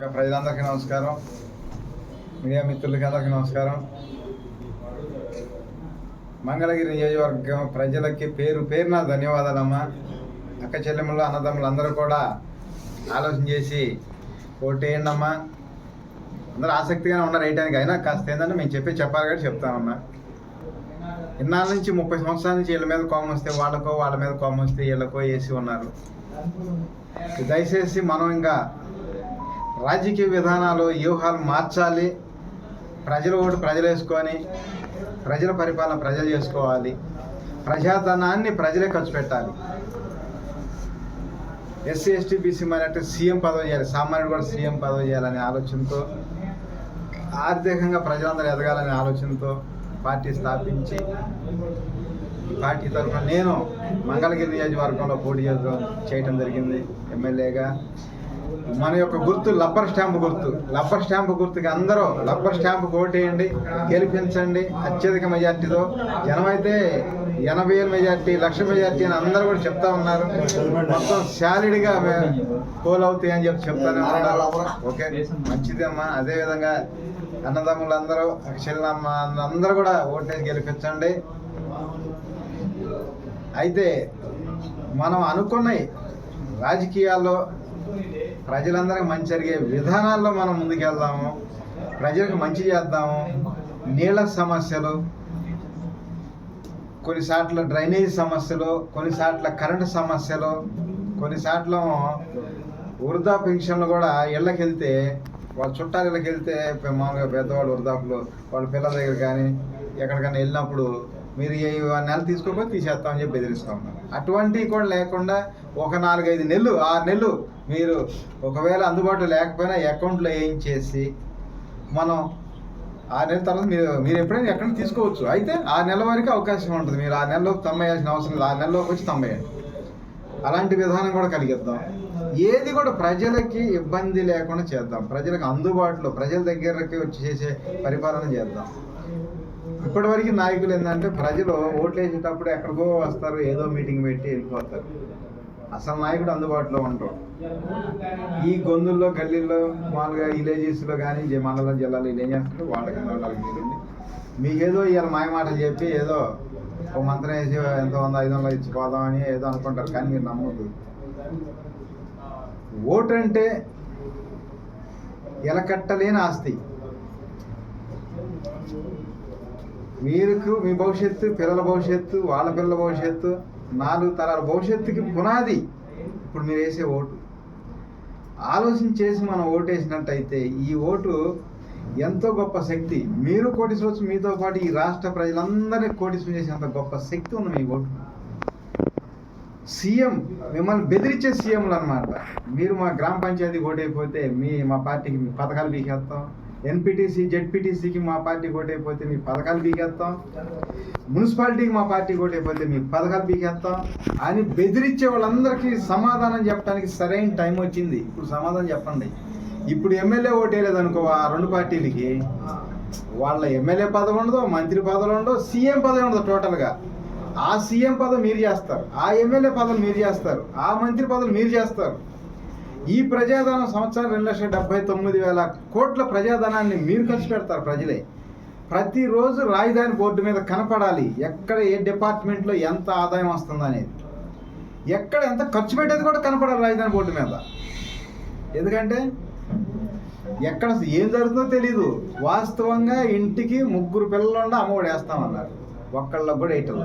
ఇంకా ప్రజలందరికీ నమస్కారం. మీడియా మిత్రులకి అందరికీ నమస్కారం. మంగళగిరి నియోజకవర్గం ప్రజలకి పేరు పేరున ధన్యవాదాలమ్మా. అక్క చెల్లెములు అన్నదమ్ములు అందరూ కూడా ఆలోచన చేసి ఓటేయండమ్మా అందరూ ఆసక్తిగానే ఉన్నారు వేయడానికి అయినా. కాస్త ఏంటంటే మేము చెప్పి చెప్పాలి కాబట్టి చెప్తానమ్మా. ఇన్నాళ్ళ నుంచి ముప్పై సంవత్సరాల నుంచి వీళ్ళ మీద కోపం వస్తే వాళ్ళకో వాళ్ళ మీద కోపం వస్తే వీళ్ళకో వేసి ఉన్నారు. దయచేసి మనం ఇంకా రాజకీయ విధానాలు వ్యూహాలు మార్చాలి. ప్రజల ఓటు ప్రజలు వేసుకొని ప్రజల పరిపాలన ప్రజలు చేసుకోవాలి. ప్రజాధనాన్ని ప్రజలే ఖర్చు పెట్టాలి. SC ST BC minority CM పదవి చేయాలి. సామాన్యుడు కూడా సీఎం పదవి చేయాలనే ఆలోచనతో ఆర్థికంగా ప్రజలందరూ ఎదగాలనే ఆలోచనతో పార్టీ స్థాపించి పార్టీ తరఫున నేను మంగళగిరి నియోజకవర్గంలో పోటీ చేయడం చేయటం జరిగింది. ఎమ్మెల్యేగా మన యొక్క గుర్తు లబ్బర్ స్టాంప్ గుర్తు. లబ్బర్ స్టాంప్ గుర్తుకి అందరూ లబ్బర్ స్టాంప్ ఓటేయండి గెలిపించండి అత్యధిక మెజార్టీతో. జనమైతే ఎనభై వేల మెజార్టీ లక్ష మెజార్టీ అని అందరూ కూడా చెప్తా ఉన్నారు. మొత్తం శాలిడ్గా పోల్ అవుతాయి అని చెప్పి చెప్తానే. ఉన్నారు ఓకే? మంచిదమ్మా. అదేవిధంగా అన్నదమ్ములందరూ చెల్లమ్మ అందరూ కూడా ఓటేసి గెలిపించండి. అయితే మనం అనుకున్నాయి రాజకీయాల్లో ప్రజలందరికీ మంచి జరిగే విధానాల్లో మనం ముందుకెళ్దాము. ప్రజలకు మంచి చేద్దాము. నీళ్ళ సమస్యలు కొన్నిసార్లు డ్రైనేజ్ సమస్యలు కొన్నిసార్లు కరెంటు సమస్యలు కొన్నిసార్లు వృధా పెన్షన్లు కూడా ఇళ్ళకి వెళ్తే వాళ్ళ చుట్టాలు ఇళ్ళకి వెళ్తే మామూలుగా పెద్దవాళ్ళు వృద్ధాపులు వాళ్ళ పిల్లల దగ్గర కానీ ఎక్కడికైనా వెళ్ళినప్పుడు మీరు ఈ నెల తీసుకోకపోతే తీసేస్తామని చెప్పి బెదిరిస్తా ఉన్నారు. అటువంటివి కూడా లేకుండా ఒక నాలుగైదు నెలలు ఆరు నెలలు మీరు ఒకవేళ అందుబాటులో లేకపోయినా అకౌంట్లో వేయించేసి మనం ఆ నెల తర్వాత మీరు మీరు ఎప్పుడైనా ఎక్కడ తీసుకోవచ్చు. అయితే ఆ నెల వరకు అవకాశం ఉంటుంది. మీరు ఆ నెలలో తమ్మేయాల్సిన అవసరం లేదు. ఆ నెలలోకి వచ్చి తమ్మేయండి. అలాంటి విధానం కూడా కలిగిద్దాం. ఏది కూడా ప్రజలకి ఇబ్బంది లేకుండా చేద్దాం. ప్రజలకు అందుబాటులో ప్రజల దగ్గరకి వచ్చి చేసే పరిపాలన చేద్దాం. ఇప్పటివరకు నాయకులు ఏంటంటే ప్రజలు ఓట్లు వేసేటప్పుడు ఎక్కడికో వస్తారు ఏదో మీటింగ్ పెట్టి వెళ్ళిపోతారు. అసలు నాయకుడు అందుబాటులో ఉండరు ఈ గొంతుల్లో గల్లీల్లో మామూలుగా విలేజెస్లో కానీ మండలం జిల్లాలో వీళ్ళు ఏం చేస్తారు వాళ్ళకి వాళ్ళకి మీరుండి మీకేదో ఇవాళ మాయమాటలు చెప్పి ఏదో ఒక మంత్రం వేసి ఎంతో వంద ఐదు వందలు ఇచ్చి పోదామని ఏదో అనుకుంటారు కానీ మీరు నమ్మద్దు. ఓటు అంటే ఎలకట్టలేని ఆస్తి. మీకు మీ భవిష్యత్తు పిల్లల భవిష్యత్తు వాళ్ళ పిల్లల భవిష్యత్తు నాలుగు తరాల భవిష్యత్తుకి పునాది. ఇప్పుడు మీరు వేసే ఓటు. ఆలోచన చేసి మనం ఓటు వేసినట్టయితే ఈ ఓటు ఎంతో గొప్ప శక్తి. మీరు కోటీశ్వరచ్చు మీతో పాటు ఈ రాష్ట్ర ప్రజలందరినీ కోటీశ్వరం చేసేంత గొప్ప శక్తి ఉంది మీ ఓటు. సీఎం మిమ్మల్ని బెదిరించే సీఎంలు అనమాట మీరు మా గ్రామ పంచాయతీ ఓటైపోతే మీ మా పార్టీకి మీ పథకాలు బీకేస్తాం. ఎన్పిటిసి జెడ్పీటీసీకి మా పార్టీ కోటైపోతే మీ పథకాలు బీకేస్తాం మున్సిపాలిటీకి మా పార్టీ కోటైపోతే మీ పథకాలు బీకేస్తాం అని బెదిరించే వాళ్ళందరికీ సమాధానం చెప్పడానికి సరైన టైం వచ్చింది. ఇప్పుడు సమాధానం చెప్పండి. ఇప్పుడు ఎమ్మెల్యే ఓటేయలేదనుకో ఆ రెండు పార్టీలకి వాళ్ళ ఎమ్మెల్యే పదవి ఉండదు మంత్రి పదవులు ఉండవు సీఎం పదవి ఉండదు టోటల్గా. ఆ సీఎం పదవి మీరు చేస్తారు. ఆ ఎమ్మెల్యే పదవులు మీరు చేస్తారు. ఆ మంత్రి పదవులు మీరు చేస్తారు. ఈ ప్రజాధనం సంవత్సరం రెండు లక్షల డెబ్బై తొమ్మిది వేల కోట్ల ప్రజాధనాన్ని మీరు ఖర్చు పెడతారు ప్రజలే. ప్రతిరోజు రాజధాని బోర్డు మీద కనపడాలి ఎక్కడ ఏ డిపార్ట్మెంట్లో ఎంత ఆదాయం వస్తుంది అనేది. ఎక్కడ ఎంత ఖర్చు పెట్టేది కూడా కనపడాలి రాజధాని బోర్డు మీద. ఎందుకంటే ఎక్కడ ఏం జరుగుతుందో తెలీదు. వాస్తవంగా ఇంటికి ముగ్గురు పిల్లలు ఉండి అమ్మఒడి వేస్తామన్నారు. ఒక్కళ్ళకు కూడా వేయటం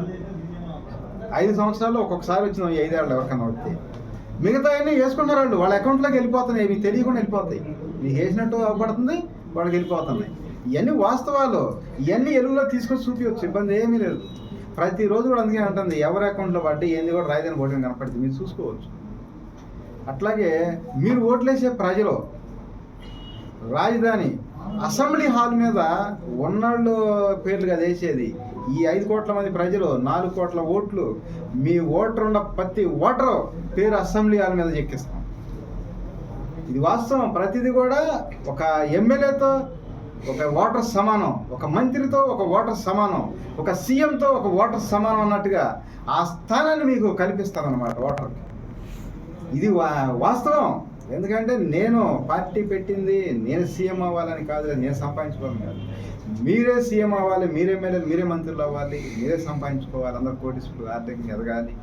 ఐదు సంవత్సరాలు ఒక్కొక్కసారి వచ్చినాం ఈ ఐదేళ్ళు ఎవరికన్నా వస్తే మిగతా అన్నీ వేసుకున్నారు వాళ్ళు వాళ్ళ అకౌంట్లోకి వెళ్ళిపోతున్నాయి. మీకు తెలియకుండా వెళ్ళిపోతాయి. మీకు వేసినట్టు అవ్వబడుతుంది వాళ్ళకి వెళ్ళిపోతున్నాయి. ఇవన్నీ వాస్తవాలు. ఇవన్నీ ఎరువులో తీసుకొని చూపించవచ్చు ఇబ్బంది ఏమీ లేదు. ప్రతిరోజు కూడా అందుకే అంటుంది ఎవరి అకౌంట్లో పడ్డి ఏంది కూడా రాయదని ఓటింగ్ కనపడుతుంది మీరు చూసుకోవచ్చు. అట్లాగే మీరు ఓట్లేసే ప్రజలు రాజధాని అసెంబ్లీ హాల్ మీద ఉన్నాళ్ళు పేర్లు కదా వేసేది. ఈ ఐదు కోట్ల మంది ప్రజలు నాలుగు కోట్ల ఓట్లు మీ ఓటర్ ఉన్న ప్రతి ఓటరు పేరు అసెంబ్లీ హాల్ మీద చెక్కిస్తాం. ఇది వాస్తవం. ప్రతిదీ కూడా ఒక ఎమ్మెల్యేతో ఒక ఓటర్ సమానం ఒక మంత్రితో ఒక ఓటర్ సమానం ఒక సీఎంతో ఒక ఓటర్ సమానం అన్నట్టుగా ఆ స్థానాన్ని మీకు కల్పిస్తారన్నమాట ఓటర్కి ఇది వా- వాస్తవం. ఎందుకంటే నేను పార్టీ పెట్టింది నేను సీఎం అవ్వాలని కాదు నేను సంపాదించుకోవాలి కాదు. మీరే సీఎం అవ్వాలి మీరే ఎమ్మెల్యేలు మీరే మంత్రులు అవ్వాలి మీరే సంపాదించుకోవాలి అందరు కోటీసులు ఆర్థికంగా ఎదగాలి.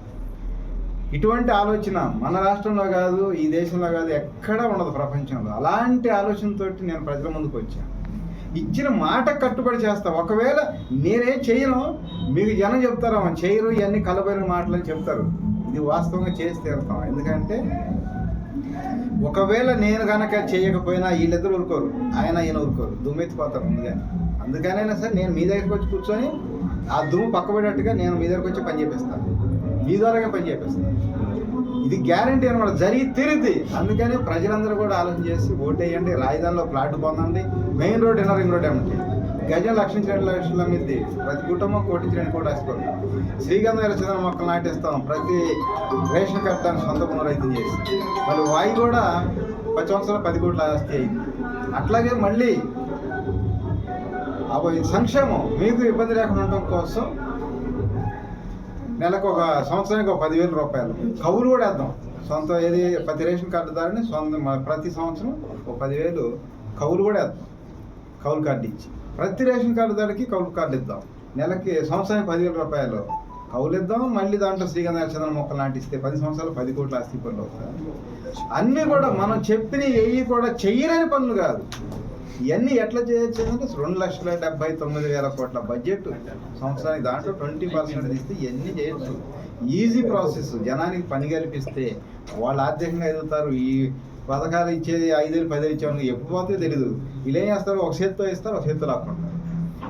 ఇటువంటి ఆలోచన మన రాష్ట్రంలో కాదు ఈ దేశంలో కాదు ఎక్కడా ఉండదు ప్రపంచంలో. అలాంటి ఆలోచనతోటి నేను ప్రజల ముందుకు వచ్చాను. ఇచ్చిన మాట కట్టుబడి చేస్తా. ఒకవేళ నేనే చేయను మీకు జనం చెప్తారు చేయరు ఇవన్నీ కలబైన మాటలు అని చెప్తారు. ఇది వాస్తవంగా చేసి తీరుతాం ఎందుకంటే ఒకవేళ నేను కనుక చేయకపోయినా వీళ్ళిద్దరు ఊరుకోరు. ఆయన ఈయన ఊరుకోరు. దుమ్మెత్తిపోతారు ముందుగానే. అందుకనైనా సరే నేను మీ దగ్గరికి వచ్చి కూర్చొని ఆ దుమ్ము పక్కబడేట్టుగా నేను మీ దగ్గరకు వచ్చి పని చేపిస్తాను. మీ ద్వారాగా పని చేపిస్తాను. ఇది గ్యారంటీ అనమాట జరిగి తిరిగి. అందుకని ప్రజలందరూ కూడా ఆలోచన చేసి ఓటేయండి. రాజధానిలో ప్లాట్ పొందండి main road inner ring road ఏమంటే గజం లక్ష నుంచి రెండు లక్షల మీది ప్రతి కుటుంబం కోటి నుంచి రెండు కోటి వేసుకోండి శ్రీగంధ చంద్ర మొక్కలు నాటేస్తాం. ప్రతి రేషన్ కార్డు దాన్ని సొంత పునరైతం చేసి. మళ్ళీ వాయి కూడా పది సంవత్సరాలు పది కోట్ల ఆస్తి అయింది. అట్లాగే మళ్ళీ అవి సంక్షేమం మీకు ఇబ్బంది లేకుండా ఉండటం కోసం నెలకు ఒక సంవత్సరానికి ఒక పదివేల రూపాయలు. కవులు కూడా వేద్దాం. సొంత ఏది ప్రతి రేషన్ కార్డు దారిని సొంత ప్రతి సంవత్సరం ఒక పదివేలు కవులు కూడా వేద్దాం. కౌలు కార్డు ఇచ్చి. ప్రతి రేషన్ కార్డు దాడికి కౌలు కార్డు ఇద్దాం. నెలకి సంవత్సరానికి పదివేల రూపాయలు కౌలు ఇద్దాం మళ్ళీ దాంట్లో శ్రీగంధ చంద్ర మొక్కలు నాటిస్తే పది సంవత్సరాలు పది కోట్ల ఆస్తి పనులు అవుతాయి. అన్నీ కూడా మనం చెప్పిన ఏవి కూడా చెయ్యలేని పనులు కాదు. ఇవన్నీ ఎట్లా చేయొచ్చు అంటే రెండు లక్షల డెబ్బై తొమ్మిది వేల కోట్ల బడ్జెట్. సంవత్సరానికి దాంట్లో ట్వంటీ పర్సెంట్ తీస్తే ఇవన్నీ చేయొచ్చు. Easy process. జనానికి పని కల్పిస్తే వాళ్ళు ఆర్థికంగా ఎదుగుతారు. ఈ పథకాలు ఇచ్చేది ఐదేళ్ళు పదేళ్ళు ఇచ్చేవాళ్ళు ఎప్పుడు పోతే తెలియదు వీళ్ళు ఏం చేస్తారు? ఒక చేతితో ఇస్తారు ఒక చేతితో లాక్కుంటారు.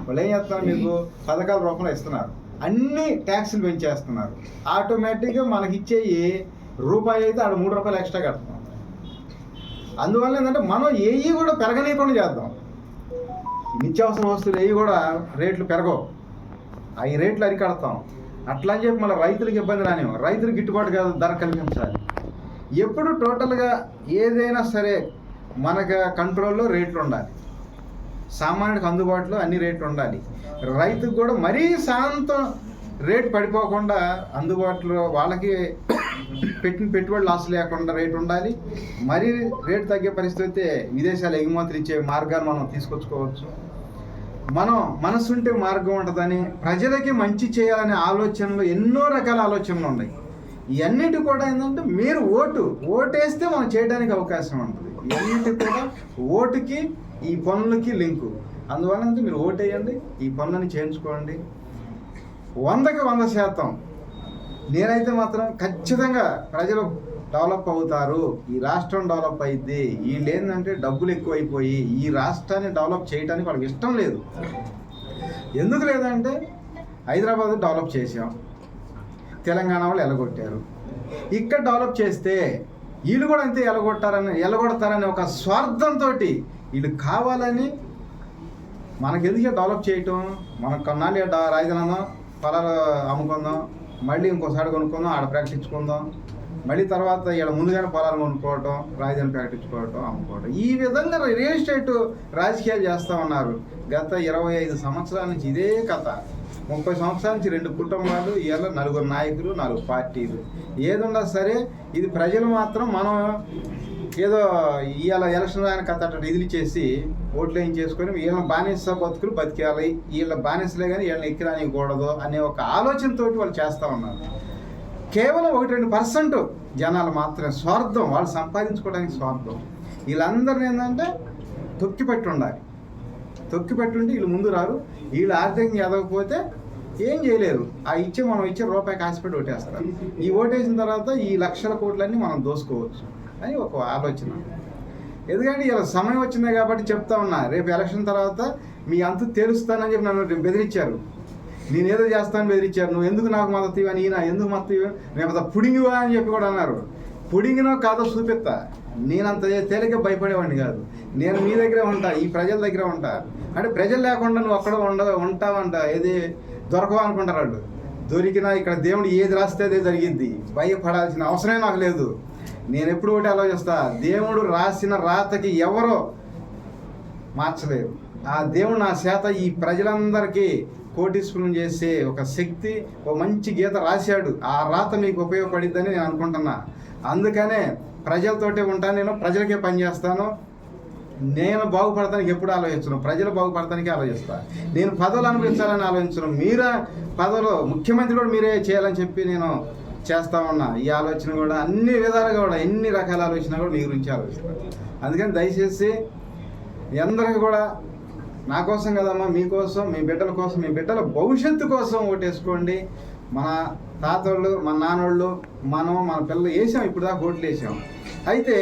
వాళ్ళు ఏం చేస్తున్నారు మీకు? పథకాల రూపంలో ఇస్తున్నారు. అన్ని ట్యాక్సులు పెంచేస్తున్నారు. ఆటోమేటిక్గా మనకి ఇచ్చేవి రూపాయి అయితే ఆడ మూడు రూపాయలు ఎక్స్ట్రా కడతాం అందువల్ల ఏంటంటే మనం ఏవి కూడా పెరగనీయకుండా చేద్దాం. నిత్యావసర వస్తువులు ఏవి కూడా రేట్లు పెరగవు. అవి రేట్లు అరికడతాం. అట్లా అని చెప్పి మళ్ళీ రైతులకు ఇబ్బంది రానివ్వం. రైతులకు గిట్టుబాటు కాదు ధర కల్పించాలి ఎప్పుడు టోటల్గా ఏదైనా సరే మనకు కంట్రోల్లో రేట్లు ఉండాలి. సామాన్యుడికి అందుబాటులో అన్ని రేట్లు ఉండాలి. రైతుకు కూడా మరీ శాంతం రేట్ పడిపోకుండా అందుబాటులో వాళ్ళకి పెట్టిన పెట్టుబడి లాస్ లేకుండా రేటు ఉండాలి. మరీ రేటు తగ్గే పరిస్థితి అయితే విదేశాలు ఎగుమతులు ఇచ్చే మార్గాలు మనం తీసుకొచ్చుకోవచ్చు. మనం మనసుంటే మార్గం ఉంటుందని ప్రజలకి మంచి చేయాలనే ఆలోచనలు ఎన్నో రకాల ఆలోచనలు ఉన్నాయి. ఇవన్నిటి కూడా ఏంటంటే మీరు ఓటు ఓటేస్తే మనం చేయడానికి అవకాశం ఉంటుంది. ఇవన్నిటి కూడా ఓటుకి ఈ పనులకి లింకు. అందువల్ల అంటే మీరు ఓటేయండి ఈ పనులని చేయించుకోండి. వందకి వంద శాతం. నేనైతే మాత్రం ఖచ్చితంగా ప్రజలు డెవలప్ అవుతారు ఈ రాష్ట్రం డెవలప్ అయింది వీళ్ళు ఏంటంటే డబ్బులు ఎక్కువైపోయి ఈ రాష్ట్రాన్ని డెవలప్ చేయడానికి వాళ్ళకి ఇష్టం లేదు. ఎందుకు లేదంటే హైదరాబాద్ డెవలప్ చేసాం తెలంగాణ వాళ్ళు ఎలగొట్టారు. ఇక్కడ డెవలప్ చేస్తే వీళ్ళు కూడా అంతే ఎలగొట్టారని ఎలగొడతారని ఒక స్వార్థంతో వీళ్ళు కావాలని మనకి ఎందుకు డెవలప్ చేయటం? మనకు కొన్నాళ్ళు ఈడ పొలాలు అమ్ముకుందాం మళ్ళీ ఇంకోసారి కొనుక్కుందాం ఆడ ప్రకటించుకుందాం మళ్ళీ తర్వాత ఇక్కడ ముందుగానే పొలాలు కొనుక్కోవటం రాజధాని ప్రకటించుకోవటం అమ్ముకోవటం. ఈ విధంగా రియల్ ఎస్టేట్ రాజకీయాలు చేస్తూ ఉన్నారు. గత ఇరవై ఐదు సంవత్సరాల నుంచి ఇదే కథ. ముప్పై సంవత్సరాల నుంచి రెండు కుటుంబాలు ఇవాళ నలుగురు నాయకులు నాలుగు పార్టీలు. ఏదున్నా సరే ఇది ప్రజలు మాత్రం మనం ఏదో ఇవాళ ఎలక్షన్ ఆయన కథ రిజిల్ నిధులు చేసి ఓట్లు ఏం చేసుకొని వీళ్ళని బానిస బతుకులు బతికేయాలి వీళ్ళ బానిసలే కానీ వీళ్ళని ఎక్కిరానికూడదు అనే ఒక ఆలోచనతోటి వాళ్ళు చేస్తూ ఉన్నారు. కేవలం ఒకటి రెండు పర్సెంట్ జనాలు మాత్రమే స్వార్థం వాళ్ళు సంపాదించుకోవడానికి స్వార్థం. వీళ్ళందరినీ ఏంటంటే తొక్కిపెట్టి ఉండాలి. తొక్కి పెట్టుంటే వీళ్ళు ముందు రారు. వీళ్ళు ఆర్థికంగా ఎదగకపోతే ఏం చేయలేరు. ఆ ఇచ్చే మనం ఇచ్చే రూపాయి కాసిపెట్టి ఓటేస్తారు. ఈ ఓటేసిన తర్వాత ఈ లక్షల కోట్లన్నీ మనం దోసుకోవచ్చు అని ఒక ఆలోచన. ఎందుకంటే ఇలా సమయం వచ్చింది కాబట్టి చెప్తా ఉన్నా రేపు ఎలక్షన్ తర్వాత మీ అంతు తెలుస్తానని చెప్పి నన్ను బెదిరించారు. నేను ఏదో చేస్తాను బెదిరించారు. నువ్వు ఎందుకు నాకు మద్దతు ఇవ్వని ఈయన ఎందుకు మద్దతు ఇవ్వ? రేపు పుడింగివా అని చెప్పి కూడా అన్నారు. పుడింగినో కాదో చూపిస్తా. నేనంత తేలిక భయపడేవాడిని కాదు. నేను మీ దగ్గరే ఉంటా ఈ ప్రజల దగ్గర ఉంటా. అంటే ప్రజలు లేకుండా నువ్వు అక్కడ ఉండ ఉంటావంట. ఏది దొరకవు అనుకుంటారు వాళ్ళు. దొరికినా ఇక్కడ దేవుడు ఏది రాస్తే అదే జరిగింది. భయపడాల్సిన అవసరమే నాకు లేదు. నేను ఎప్పుడు ఒకటి ఆలోచిస్తా దేవుడు రాసిన రాతకి ఎవరో మార్చలేరు. ఆ దేవుడు నా చేత ఈ ప్రజలందరికీ కోటీశ్వరం చేసే ఒక శక్తి ఒక మంచి గీత రాశాడు. ఆ రాత మీకు ఉపయోగపడిద్దని నేను అనుకుంటున్నా. అందుకనే ప్రజలతోటే ఉంటాను నేను ప్రజలకే పనిచేస్తాను నేను బాగుపడటానికి ఎప్పుడు ఆలోచించను? ప్రజలు బాగుపడటానికి ఆలోచిస్తా. నేను పదవులు అనుభవించాలని ఆలోచించను. మీరే పదవులు ముఖ్యమంత్రి కూడా మీరే చేయాలని చెప్పి నేను చేస్తా ఉన్నా. ఈ ఆలోచన కూడా అన్ని విధాలుగా కూడా ఎన్ని రకాల ఆలోచన కూడా మీ గురించి ఆలోచిస్తాను అందుకని దయచేసి అందరికీ కూడా నా కోసం కదమ్మా మీకోసం మీ బిడ్డల కోసం మీ బిడ్డల భవిష్యత్తు కోసం ఓటేసుకోండి. మన తాతోళ్ళు మన నాన్నోళ్ళు మనం మన పిల్లలు వేసాం ఇప్పుడు దాకా ఓట్లు వేసాం. అయితే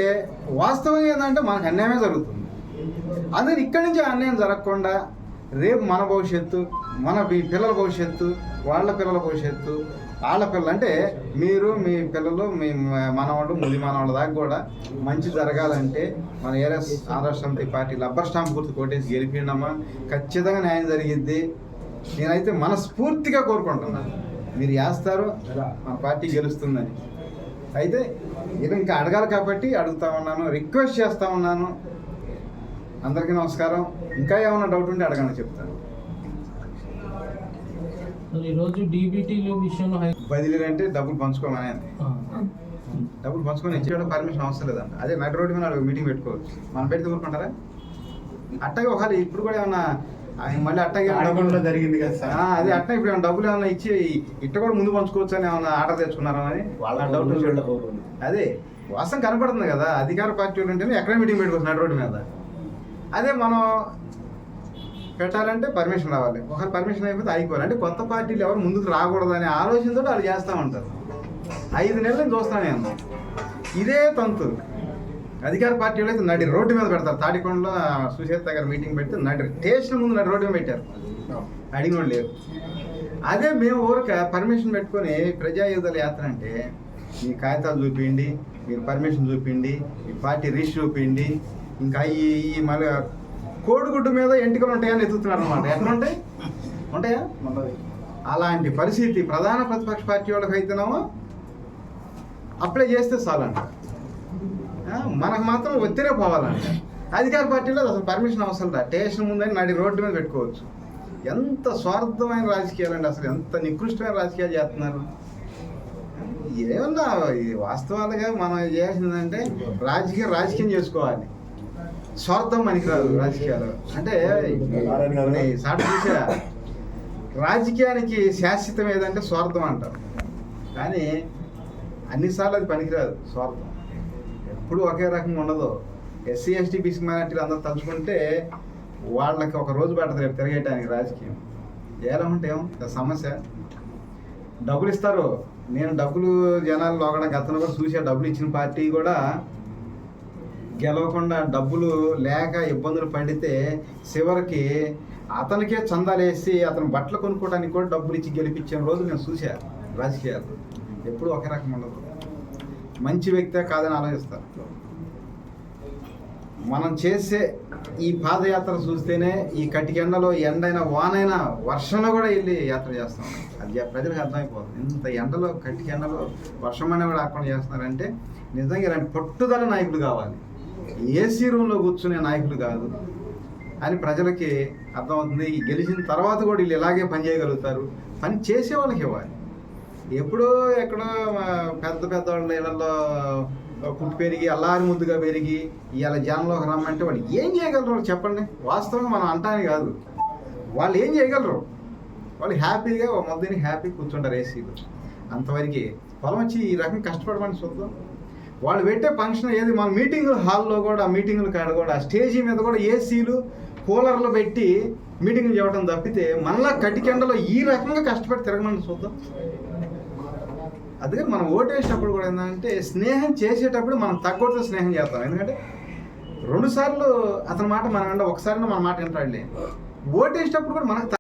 వాస్తవం ఏంటంటే మనకు అన్యాయమే జరుగుతుంది. అందుకని ఇక్కడి నుంచి అన్యాయం జరగకుండా రేపు మన భవిష్యత్తు మన మీ పిల్లల భవిష్యత్తు వాళ్ళ పిల్లల భవిష్యత్తు వాళ్ళ పిల్లలు అంటే మీరు మీ పిల్లలు మీ మనవాళ్ళు ముది మనవాళ్ళ దాకా కూడా మంచి జరగాలంటే మన ఏరస్ ఆంధ్ర సమితి పార్టీ లబ్బర్ స్టాంప్ గుర్తు కొట్టేసి గెలిపిండమ్మా. ఖచ్చితంగా న్యాయం జరిగిద్ది. నేనైతే మనస్ఫూర్తిగా కోరుకుంటున్నాను మీరు వేస్తారు మన పార్టీ గెలుస్తుందని. అయితే ఇది ఇంకా అడగాలి కాబట్టి అడుగుతా ఉన్నాను రిక్వెస్ట్ చేస్తా ఉన్నాను. అందరికీ నమస్కారం. ఇంకా ఏమైనా డౌట్ ఉంటే అడగండి చెప్తాను. ఈరోజు డీబీటీలు విషయంలో బదిలీలు అంటే డబ్బులు పంచుకోమని ఆయన. ఆ, డబ్బులు పంచుకొని ఇచ్చేయడం పర్మిషన్ అవసరం లేదంట. అదే నడి రోడ్డు మీద మీటింగ్ పెట్టుకోవచ్చు. మనం పెడితే ఊరుకుంటారా అట్టగా ఒకవేళ ఇప్పుడు కూడా ఏమన్నా ఆయన మళ్ళీ అట్టగా ఆడకుండా జరిగింది కదా సార్. అదే అట్ట ఇప్పుడు ఏమైనా డబ్బులు ఏమైనా ఇచ్చి ఇట్ట కూడా ముందు పంచుకోవచ్చు అని ఏమైనా ఆర్డర్ తెచ్చుకున్నారా అని వాళ్ళ డౌట్ అదే వాస్తవం కనపడుతుంది కదా. అధికార పార్టీ ఉంటేనే ఎక్కడ మీటింగ్ పెట్టుకోవచ్చు నడి రోడ్డు మీద. అదే మనం పెట్టాలంటే పర్మిషన్ రావాలి. ఒకవేళ పర్మిషన్ అయిపోతే అయిపోవాలి అంటే కొత్త పార్టీలు ఎవరు ముందుకు రాకూడదు అనే ఆలోచనతో వాళ్ళు చేస్తూ ఉంటారు. ఐదు నెలలు చూస్తాను నేను ఇదే తంతు. అధికార పార్టీలు అయితే నడి రోడ్డు మీద పెడతారు. తాటికొండలో సుచేత గారు మీటింగ్ పెడితే నడి. స్టేషన్ ముందు నడి రోడ్డు మీద పెట్టారు. అడిగిన వాళ్ళు లేరు. అదే మేము ఊరిక పర్మిషన్ పెట్టుకొని ప్రజాయుధాల యాత్ర అంటే మీ కాగితాలు చూపిండి మీరు పర్మిషన్ చూపిండి మీ పార్టీ రిష్ చూపిండి ఇంకా ఈ ఈ మళ్ళీ కోడిగుడ్డు మీద ఎంటికలు ఉంటాయని ఎత్తుతున్నారు అనమాట ఎట్లా ఉంటాయి? ఉంటాయా అలాంటి పరిస్థితి ప్రధాన ప్రతిపక్ష పార్టీ వాళ్ళకి అయితేనేమో అప్లై చేస్తే చాలంట. మనకు మాత్రం ఒత్తిడే పోవాలంట. అధికార పార్టీలో అసలు పర్మిషన్ అవసరం రా. స్టేషన్ ముందని నడి రోడ్డు మీద పెట్టుకోవచ్చు. ఎంత స్వార్థమైన రాజకీయాలు అండి అసలు. ఎంత నికృష్టమైన రాజకీయాలు చేస్తున్నారు. ఏమన్నా వాస్తవాలుగా మనం చేయాల్సిందంటే రాజకీయం రాజకీయం చేసుకోవాలి. స్వార్థం పనికిరాదు రాజకీయాలు. అంటే సాటి చూసా రాజకీయానికి శాశ్వతం ఏదంటే స్వార్థం అంటారు. కానీ అన్నిసార్లు అది పనికిరాదు స్వార్థం. ఎప్పుడు ఒకే రకంగా ఉండదు. ఎస్సీ ఎస్టీ బీసీ మైనార్టీలు అందరూ తలుచుకుంటే వాళ్ళకి ఒక రోజు పడుతుంది రేపు తిరగేయడానికి రాజకీయం. ఎలా ఉంటే సమస్య. డబ్బులు ఇస్తారు. నేను డబ్బులు జనాలు లోగడ గతంలో కూడా చూసా డబ్బులు ఇచ్చిన పార్టీ కూడా గెలవకుండా డబ్బులు లేక ఇబ్బందులు పడితే చివరికి అతనికే చందాలు వేసి అతను బట్టలు కొనుక్కోవడానికి కూడా డబ్బులు ఇచ్చి గెలిపించిన రోజు నేను చూశాను రాజకీయాలు ఎప్పుడు ఒకే రకం ఉండదు. మంచి వ్యక్తే కాదని ఆలోచిస్తారు. మనం చేసే ఈ పాదయాత్ర చూస్తేనే ఈ కటికెండలో ఎండైనా వానైనా వర్షంలో కూడా వెళ్ళి యాత్ర చేస్తాం. అది ప్రజలకు అర్థమైపోతుంది. ఇంత ఎండలో కటికెండలో వర్షం వర్షమైనా కూడా ఆకుండా చేస్తున్నారంటే నిజంగా ఇలాంటి పట్టుదల నాయకుడు కావాలి. ఏసీ రూమ్లో కూర్చునే నాయకులు కాదు. అని ప్రజలకి అర్థమవుతుంది. ఈ గెలిచిన తర్వాత కూడా వీళ్ళు ఇలాగే పని చేయగలుగుతారు. పని చేసే వాళ్ళకి ఇవ్వాలి. ఎప్పుడో ఎక్కడో పెద్ద పెద్ద వాళ్ళ ఇళ్ళల్లో పుట్టి పెరిగి అల్లారి ముద్దుగా పెరిగి ఇవాళ జనంలోకి రమ్మంటే వాళ్ళు ఏం చేయగలరు? వాళ్ళు చెప్పండి. వాస్తవంగా మనం అంటానే కాదు. వాళ్ళు ఏం చేయగలరు? వాళ్ళు హ్యాపీగా ఒక హ్యాపీ కూర్చుంటారు ఏసీలో. అంతవరకు. పొలం వచ్చి ఈ రకం కష్టపడమని చూద్దాం. వాళ్ళు పెట్టే ఫంక్షన్ ఏది? మన మీటింగ్ హాల్లో కూడా మీటింగుల కాడ కూడా స్టేజీ మీద కూడా ఏసీలు కూలర్లు పెట్టి మీటింగ్లు చేయడం తప్పితే మళ్ళా కటికెండలో ఈ రకంగా కష్టపడి తిరగమని చూద్దాం. అందుకని మనం ఓటేసేటప్పుడు కూడా ఏంటంటే స్నేహం చేసేటప్పుడు మనం తగ్గొడితే స్నేహం చేస్తాం. ఎందుకంటే రెండుసార్లు అతని మాట మనం అంటే ఒకసారి మన మాట వింటాడులే. ఓటేసేటప్పుడు కూడా మనకు